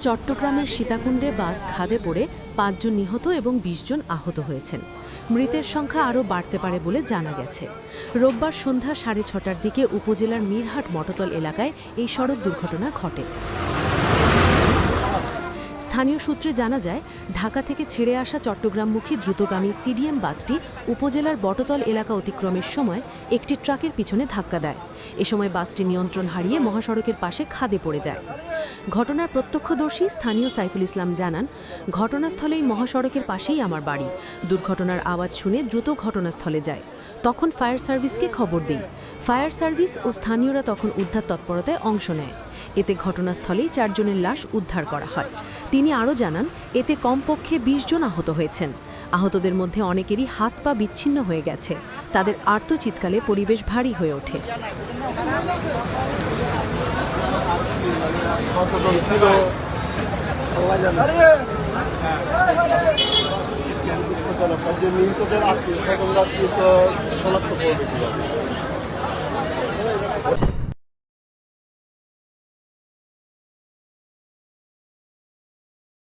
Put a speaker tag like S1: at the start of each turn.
S1: চট্টগ্রামের সীতাকুণ্ডে বাস খাদে পড়ে পাঁচজন নিহত এবং ২০ জন আহত হয়েছেন। মৃতের সংখ্যা আরও বাড়তে পারে বলে জানা গেছে। রোববার সন্ধ্যা সাড়ে ছটার দিকে উপজেলার মিরহাট মটতল এলাকায় এই সড়ক দুর্ঘটনা ঘটে। স্থানীয় সূত্রে জানা যায়, ঢাকা থেকে ছেড়ে আসা চট্টগ্রামমুখী দ্রুতগামী সিডিএম বাসটি উপজেলার বটতল এলাকা অতিক্রমের সময় একটি ট্রাকের পিছনে ধাক্কা দেয়। এ সময় বাসটি নিয়ন্ত্রণ হারিয়ে মহাসড়কের পাশে খাদে পড়ে যায়। ঘটনার প্রত্যক্ষদর্শী স্থানীয় সাইফুল ইসলাম জানান, ঘটনাস্থলেই মহাসড়কের পাশেই আমার বাড়ি। দুর্ঘটনার আওয়াজ শুনে দ্রুত ঘটনাস্থলে যায় তখন ফায়ার সার্ভিসকে খবর দিই। ফায়ার সার্ভিস ও স্থানীয়রা তখন উদ্ধার তৎপরতায় অংশ নেয়। এতে ঘটনাস্থলেই চারজনের লাশ উদ্ধার করা হয়। তিনি আরও জানান, এতে কমপক্ষে ২০ জন আহত হয়েছেন। আহতদের মধ্যে অনেকেরই হাত পা বিচ্ছিন্ন হয়ে গেছে। তাদের আর্তচিৎকালে পরিবেশ ভারী হয়ে ওঠে।